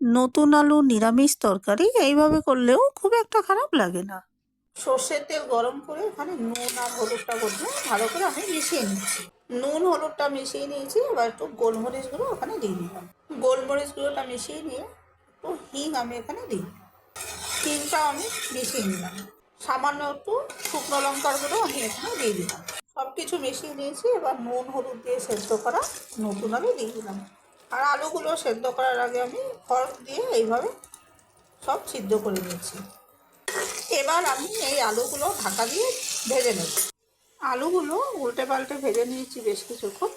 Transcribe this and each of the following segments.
নতুন আলু, নিরামিষ তরকারি এইভাবে করলেও খুব একটা খারাপ লাগে না। সর্ষের তেল গরম করে ওখানে নুন আর হলুদটা করতে ভালো করে আমি মিশিয়ে নিচ্ছি। নুন, হলুদটা মিশিয়ে নিয়েছি, এবার একটু গোলমরিচগুলো ওখানে দিয়ে দিলাম। গোলমরিচগুলোটা মিশিয়ে নিয়ে একটু হিং আমি এখানে দিই। হিংটাও আমি মিশিয়ে নিলাম। সামান্য একটু শুকনো লঙ্কার গুঁড়ো আমি এখানে দিয়ে দিলাম। সব কিছু মিশিয়ে নিয়েছি, এবার নুন, হলুদ দিয়ে সেদ্ধ করা নতুন আমি দিয়ে দিলাম। আর আলুগুলো সেদ্ধ করার আগে আমি ফর্ক দিয়ে এইভাবে সব সিদ্ধ করে নিয়েছি। এবার আমি এই আলুগুলো ঢাকা দিয়ে ভেজে নেব। আলুগুলো উল্টে পাল্টে ভেজে নিয়েছি বেশ কিছুক্ষণ।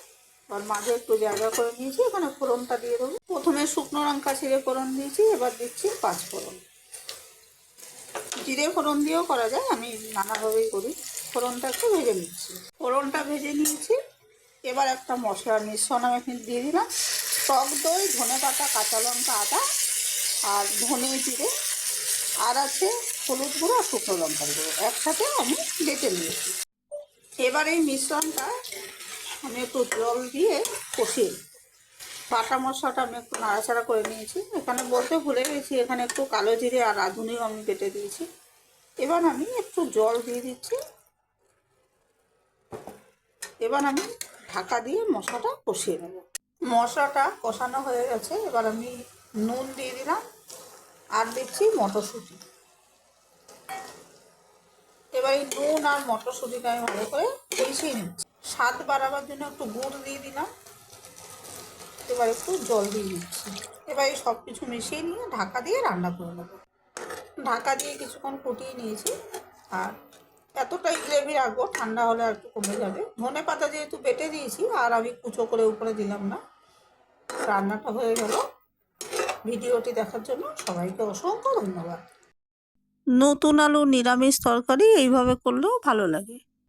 এবার মাঝে একটু জায়গা করে নিয়েছি, এখানে ফোড়নটা দিয়ে দেবো। প্রথমে শুকনো লঙ্কা ছিঁড়ে ফোড়ন দিয়েছি, এবার দিচ্ছি পাঁচ ফোড়ন। জিরে ফোড়ন দিয়েও করা যায়, আমি নানাভাবেই করি। ফোড়নটা একটু ভেজে নিচ্ছি। ফোড়নটা ভেজে নিয়েছি। এবার একটা মশলার মিশ্রণ আমি দিয়ে দিলাম। টক দই, ধনে পাতা, কাঁচা লঙ্কা, আদা আর ধনে জিরে। আর আছে হলুদ গুঁড়ো আর শুকনো লঙ্কার গুঁড়ো। একসাথে আমি বেটে নিয়েছি। এবার এই মিশ্রণটা আমি একটু জল দিয়ে কষিয়ে। বাটা মশলাটা আমি একটু নাড়াচাড়া করে নিয়েছি। এখানে বলতে ভুলে গেছি, এখানে একটু কালো জিরে আর রাঁধুনিও আমি বেটে দিয়েছি। এবার আমি একটু জল দিয়ে দিচ্ছি। এবার আমি ঢাকা দিয়ে মশলাটা কষিয়ে নেব। মশলাটা কষানো হয়ে গেছে, এবার আমি নুন দিয়ে দিলাম আর দিচ্ছি মটরশুঁটি। এবার এই নুন আর মটরশুঁটিটা আমি ভালো করে মিশিয়ে নিচ্ছি। স্বাদ বাড়াবার জন্য একটু গুড় দিয়ে দিলাম, এবার একটু জল দিয়ে দিচ্ছি। এবার এই সব কিছু মিশিয়ে নিয়ে ঢাকা দিয়ে রান্না করে নেব। ঢাকা দিয়ে কিছুক্ষণ ফুটিয়ে নিয়েছি আর এতটাই গ্রেভি রাখব, ঠান্ডা হলে আর একটু কমে যাবে। ধনে পাতা যেহেতু বেটে দিয়েছি, আর আমি কুচো করে উপরে দিলাম না। রান্নাটা হয়ে গেল। ভিডিওটি দেখার জন্য সবাইকে অসংখ্য ধন্যবাদ। নতুন আলু নিরামিষ তরকারি এইভাবে করলেও ভালো লাগে।